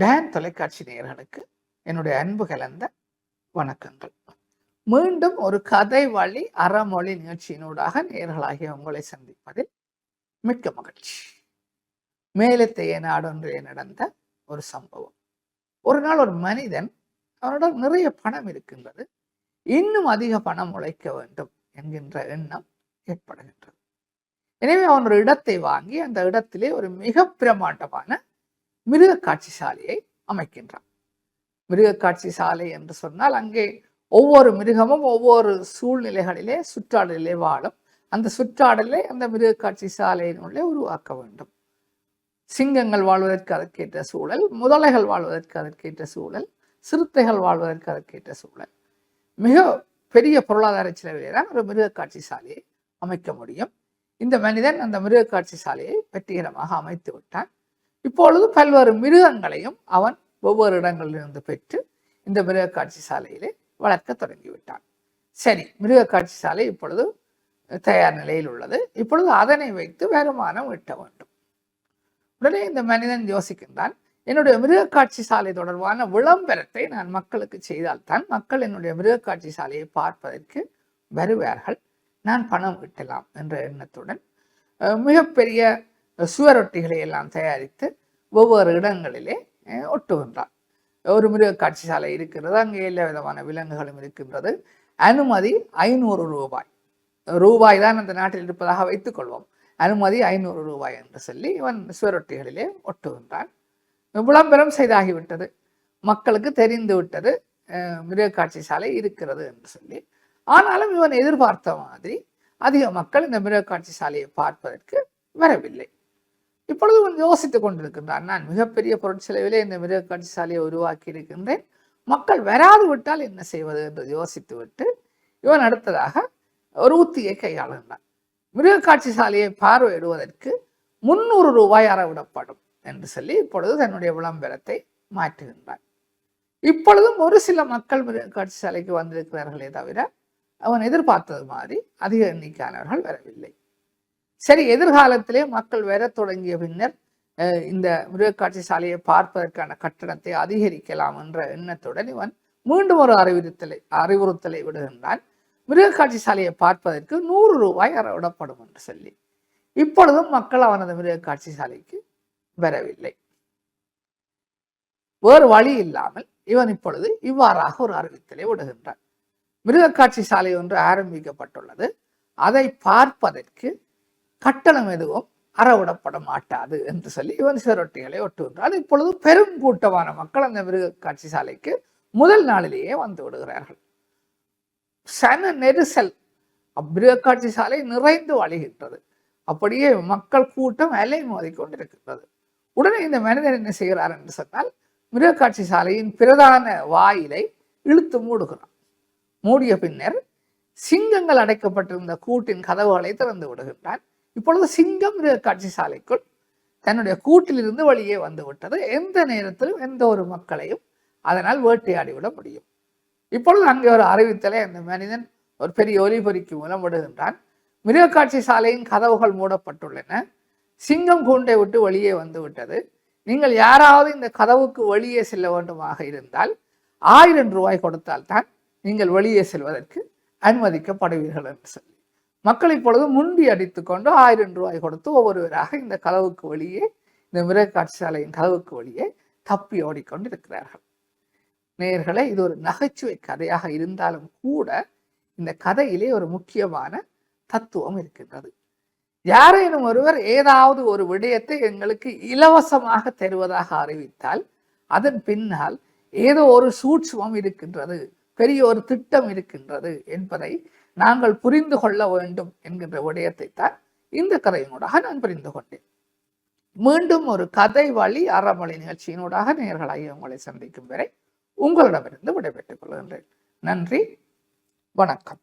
Tan தொலைக்காட்சி நேயர்களுக்கு என்னுடைய அன்பு கலந்த வணக்கங்கள். மீண்டும் ஒரு கதை வழி அறமொழி நிகழ்ச்சியினூடாக நேயர்களாகிய உங்களை சந்திப்பதில் மிக்க மகிழ்ச்சி. மேலத்தைய நாடொன்றிலே நடந்த ஒரு சம்பவம். ஒரு நாள் ஒரு மனிதன் அவனிடம் நிறைய பணம் இருக்கின்றது. இன்னும் அதிக பணம் உழைக்க வேண்டும் என்கின்ற எண்ணம் ஏற்படுகின்றது. எனவே அவன் ஒரு இடத்தை வாங்கி அந்த இடத்திலே ஒரு மிக பிரமாண்டமான மிருக காட்சி சாலையை அமைக்கின்றான். மிருக காட்சி சாலை என்று சொன்னால் அங்கே ஒவ்வொரு மிருகமும் ஒவ்வொரு சூழ்நிலைகளிலே சுற்றாடலிலே வாழும். அந்த சுற்றாடலை அந்த மிருக காட்சி சாலையினுள்ளே உருவாக்க வேண்டும். சிங்கங்கள் வாழ்வதற்கு அதற்கேற்ற சூழல் முதலைகள் வாழ்வதற்கு அதற்கேற்ற சூழல் சிறுத்தைகள் வாழ்வதற்கு அதற்கேற்ற சூழல். மிக பெரிய பொருளாதார செலவிலே தான் ஒரு மிருக காட்சி சாலையை அமைக்க முடியும். இந்த மனிதன் அந்த மிருக காட்சி சாலையை வெற்றிகரமாக அமைத்து விட்டான். இப்பொழுது பல்வேறு மிருகங்களையும் அவன் ஒவ்வொரு இடங்களிலிருந்து பெற்று இந்த மிருக காட்சி சாலையிலே வளர்க்க தொடங்கிவிட்டான். சரி மிருக காட்சி சாலை இப்பொழுது தயார் நிலையில் உள்ளது. இப்பொழுது அதனை வைத்து வருமானம் ஈட்ட வேண்டும். உடனே இந்த மனிதன் யோசிக்கின்றான் என்னுடைய மிருக காட்சி சாலை தொடர்பான விளம்பரத்தை நான் மக்களுக்கு செய்தால்தான் மக்கள் என்னுடைய மிருக காட்சி சாலையை பார்ப்பதற்கு வருவார்கள். நான் பணம் ஈட்டலாம் என்ற எண்ணத்துடன் மிகப்பெரிய சுவரொட்டிகளை எல்லாம் தயாரித்து ஒவ்வொரு இடங்களிலே ஒட்டுகின்றார். ஒரு மிருகக்காட்சி சாலை இருக்கிறது அங்கே எல்லா விதமான விலங்குகளும் இருக்கின்றது. அனுமதி ஐநூறு ரூபாய். ரூபாய் தான் அந்த நாட்டில் இருப்பதாக வைத்துக் கொள்வோம். அனுமதி ஐநூறு ரூபாய் என்று சொல்லி இவன் சுவரொட்டிகளிலே ஒட்டுகின்றான். விளம்பரம் செய்தாகிவிட்டது. மக்களுக்கு தெரிந்து விட்டது மிருக காட்சி சாலை இருக்கிறது என்று சொல்லி. ஆனாலும் இவன் எதிர்பார்த்த மாதிரி அதிக மக்கள் இந்த மிருக காட்சி சாலையை பார்ப்பதற்கு வரவில்லை. இப்பொழுது ஒரு யோசித்துக் கொண்டிருக்கின்றான் நான் மிகப்பெரிய பொருட்செலவிலே இந்த மிருக காட்சி சாலையை உருவாக்கி இருக்கின்றேன் மக்கள் வராது விட்டால் என்ன செய்வது? என்று யோசித்து விட்டு இவன் அடுத்ததாக ஒரு உத்தியை கையாளுகின்றான். மிருக காட்சி சாலையை பார்வையிடுவதற்கு முன்னூறு ரூபாய் அறவிடப்படும் என்று சொல்லி இப்பொழுது தன்னுடைய விளம்பரத்தை மாற்றுகின்றான். இப்பொழுதும் ஒரு சில மக்கள் மிருக காட்சி சாலைக்கு வந்திருக்கிறார்களே தவிர அவன் எதிர்பார்த்தது மாதிரி அதிக எண்ணிக்கையானவர்கள் வரவில்லை. சரி எதிர்காலத்திலே மக்கள் வர தொடங்கிய பின்னர் இந்த மிருகக்காட்சி சாலையை பார்ப்பதற்கான கட்டணத்தை அதிகரிக்கலாம் என்ற எண்ணத்துடன் இவன் மீண்டும் ஒரு அறிவுறுத்தலை அறிவுறுத்தலை விடுகின்றான். மிருகக்காட்சி சாலையை பார்ப்பதற்கு நூறு ரூபாய் அறவிடப்படும் என்று சொல்லி. இப்பொழுதும் மக்கள் அவனது மிருகக்காட்சி சாலைக்கு வரவில்லை. வேறு வழி இல்லாமல் இவன் இப்பொழுது இவ்வாறாக ஒரு அறிவித்தலை விடுகின்றான். மிருகக்காட்சி சாலை ஒன்று ஆரம்பிக்கப்பட்டுள்ளது. அதை பார்ப்பதற்கு கட்டணம் எதுவும் அறவிடப்பட மாட்டாது என்று சொல்லி இவன் சிவரொட்டிகளை ஒட்டுகின்றார் இப்பொழுது பெரும் கூட்டமான மக்கள் அந்த மிருக காட்சி சாலைக்கு முதல் நாளிலேயே வந்து விடுகிறார்கள். சன நெரிசல். மிருகக்காட்சி சாலை நிறைந்து வழிகின்றது. அப்படியே மக்கள் கூட்டம் அலை மோதி கொண்டிருக்கின்றது உடனே இந்த மனிதன் என்ன செய்கிறார் என்று சொன்னால் மிருகக்காட்சி சாலையின் பிரதான வாயிலை இழுத்து மூடுகிறான். மூடிய பின்னர் சிங்கங்கள் அடைக்கப்பட்டிருந்த கூட்டின் கதவுகளை திறந்து விடுகின்றான். இப்பொழுது சிங்கம் காட்சி சாலைக்குள் தன்னுடைய கூட்டிலிருந்து வழியே வந்து விட்டது. எந்த நேரத்திலும் எந்த ஒரு மக்களையும் அதனால் வேட்டையாடி விட முடியும். இப்பொழுது அங்கே ஒரு அறிவித்தலை அந்த மனிதன் ஒரு பெரிய ஒலிபொறிக்கு மூலம் விடுகின்றான். மிருகக்காட்சி சாலையின் கதவுகள் மூடப்பட்டுள்ளன. சிங்கம் கூண்டை விட்டு வெளியே வந்து விட்டது. நீங்கள் யாராவது இந்த கதவுக்கு வெளியே செல்ல வேண்டுமாக இருந்தால் ஆயிரம் ரூபாய் கொடுத்தால்தான் நீங்கள் வெளியே செல்வதற்கு அனுமதிக்கப்படுவீர்கள் என்று சொல்லி. மக்கள் இப்பொழுது முண்டி அடித்து கொண்டு ஆயிரம் ரூபாய் கொடுத்து ஒவ்வொருவராக இந்த கதவுக்கு வெளியே இந்த மிருகக்காட்சி சாலையின் கதவுக்கு வெளியே தப்பி ஓடிக்கொண்டு இருக்கிறார்கள் நேயர்களே இது ஒரு நகைச்சுவை கதையாக இருந்தாலும் கூட இந்த கதையிலே ஒரு முக்கியமான தத்துவம் இருக்கின்றது. யாரேனும் ஒருவர் ஏதாவது ஒரு விடயத்தை எங்களுக்கு இலவசமாக தருவதாக அறிவித்தால் அதன் பின்னால் ஏதோ ஒரு சூட்சமம் இருக்கின்றது பெரிய ஒரு திட்டம் இருக்கின்றது என்பதை நாங்கள் புரிந்து கொள்ள வேண்டும் என்கின்ற விடயத்தை தான் இந்த கதையினூடாக நான் புரிந்து கொண்டேன். மீண்டும் ஒரு கதை வழி அறமொழி நிகழ்ச்சியினூடாக நேர்களாகி உங்களை சந்திக்கும் வரை உங்களிடமிருந்து விடைபெற்றுக் கொள்கின்றேன். நன்றி வணக்கம்.